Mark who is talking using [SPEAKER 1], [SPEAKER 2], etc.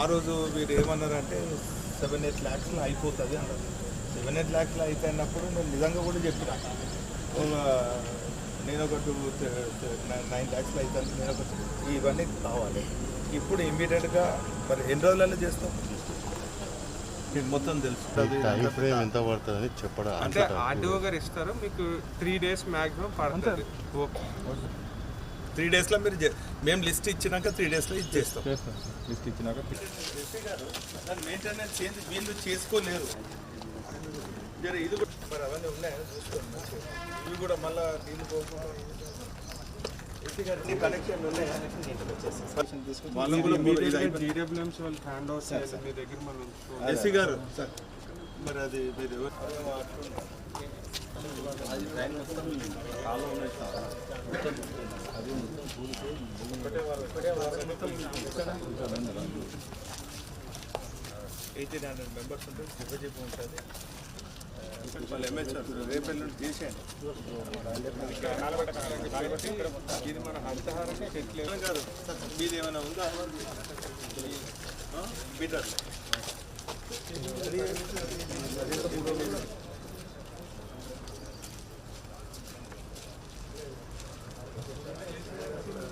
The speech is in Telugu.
[SPEAKER 1] ఆ రోజు వీరు ఏమన్నారంటే సెవెన్ ఎయిట్ ల్యాక్స్లో అయిపోతుంది అన్నారు. సెవెన్ ఎయిట్ ల్యాక్స్లో అయిపోయినప్పుడు నేను నిజంగా కూడా చెప్పిన నేను ఒక టూ నైన్ ల్యాక్స్లో అవుతాను నేను ఒక ఇవన్నీ కావాలి. ఇప్పుడు ఇమీడియట్గా మరి ఎన్ని రోజులలో చేస్తాం మీకు మొత్తం తెలుసు.
[SPEAKER 2] టైం ఫ్రేమ్ ఎంత పడుతుందని చెప్పడం
[SPEAKER 3] అంటే ఆర్డీఓ గారు ఇస్తారు మీకు త్రీ డేస్ మాక్సిమం పడుతుంది. ఓకే.
[SPEAKER 1] త్రీ డేస్లో మీరు మేము లిస్ట్ ఇచ్చినాక త్రీ డేస్లో ఇది చేస్తాం.
[SPEAKER 4] లిస్ట్ ఇచ్చినాక
[SPEAKER 1] మెయింటెనెన్స్ చేంజ్ వీళ్ళు చేసుకోలేరు. ఇది కూడా మరి అవన్నీ ఉన్నాయని చూసుకోండి. ఇవి కూడా మళ్ళా నీళ్ళు పోకుండా గారు ఉన్నాయా? మరి అది మీరు ఎయిటీన్ హండ్రెడ్ మెంబర్స్ ఉంటుంది జిబ్బజిబ్బు ఉంటుంది వాళ్ళు ఎంఎస్ఆర్ రేపు ఎల్లుండి చేసేయండి
[SPEAKER 3] ఇది మన హరితహారం చెట్లు
[SPEAKER 1] కాదు మీది ఏమైనా ఉందా మీటర్ Thank you.